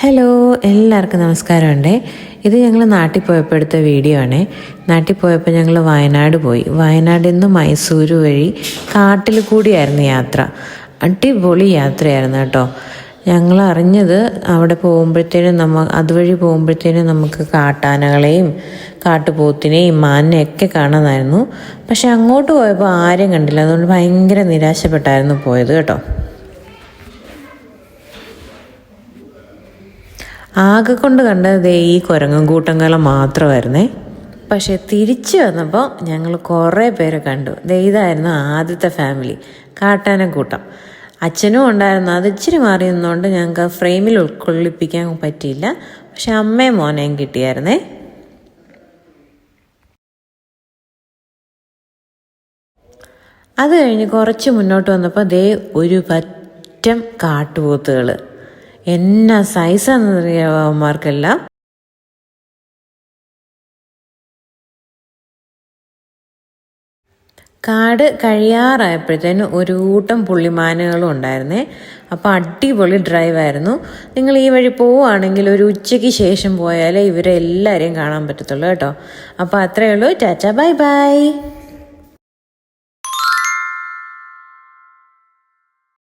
Hello എല്ലാവർക്കും നമസ്കാരമുണ്ട്. ഇത് ഞങ്ങൾ നാട്ടിൽ പോയപ്പോൾ എടുത്ത വീഡിയോ ആണ്. നാട്ടിൽ പോയപ്പോൾ ഞങ്ങൾ വയനാട് പോയി. വയനാടിൽ നിന്ന് മൈസൂർ വഴി കാട്ടിൽ കൂടിയായിരുന്നു യാത്ര. അടിപൊളി യാത്രയായിരുന്നു കേട്ടോ. ഞങ്ങൾ അറിഞ്ഞത് അവിടെ പോകുമ്പോഴത്തേനും നമ്മ അതുവഴി പോകുമ്പോഴത്തേനും നമുക്ക് കാട്ടാനകളെയും കാട്ടുപോത്തിനെയും മാനിനെയൊക്കെ കാണാനായിരുന്നു. പക്ഷെ അങ്ങോട്ട് പോയപ്പോൾ ആരെയും കണ്ടില്ല. അതുകൊണ്ട് ഭയങ്കര നിരാശപ്പെട്ടായിരുന്നു പോയത് കേട്ടോ. ആകെ കൊണ്ട് കണ്ടത് ഈ കുരങ്ങും കൂട്ടങ്ങളും മാത്രമായിരുന്നേ. പക്ഷെ തിരിച്ചു വന്നപ്പോൾ ഞങ്ങൾ കുറേ പേരെ കണ്ടു. ഇതായിരുന്നു ആദ്യത്തെ ഫാമിലി കാട്ടാനക്കൂട്ടം അച്ഛനും ഉണ്ടായിരുന്നു. അത് ഇച്ചിരി മാറി നിന്നുകൊണ്ട് ഞങ്ങൾക്ക് ഫ്രെയിമിൽ ഉൾക്കൊള്ളിപ്പിക്കാൻ പറ്റിയില്ല. പക്ഷെ അമ്മയും മോനെയും കിട്ടിയായിരുന്നേ. അത് കഴിഞ്ഞ് കുറച്ച് മുന്നോട്ട് വന്നപ്പോൾ ദേ ഒരു പറ്റം കാട്ടുപോത്തുകൾ എന്നാ അവന്മാർക്കെല്ലാം? കാട് കഴിയാറായപ്പോഴത്തേന് ഒരു കൂട്ടം പുള്ളിമാനുകളും ഉണ്ടായിരുന്നേ. അപ്പോൾ അടിപൊളി ഡ്രൈവായിരുന്നു നിങ്ങൾ ഈ വഴി പോവുകയാണെങ്കിൽ ഒരു ഉച്ചയ്ക്ക് ശേഷം പോയാലേ ഇവരെ എല്ലാവരെയും കാണാൻ പറ്റത്തുള്ളൂ കേട്ടോ. അപ്പോൾ അത്രയേ ഉള്ളൂ. Tata bye bye.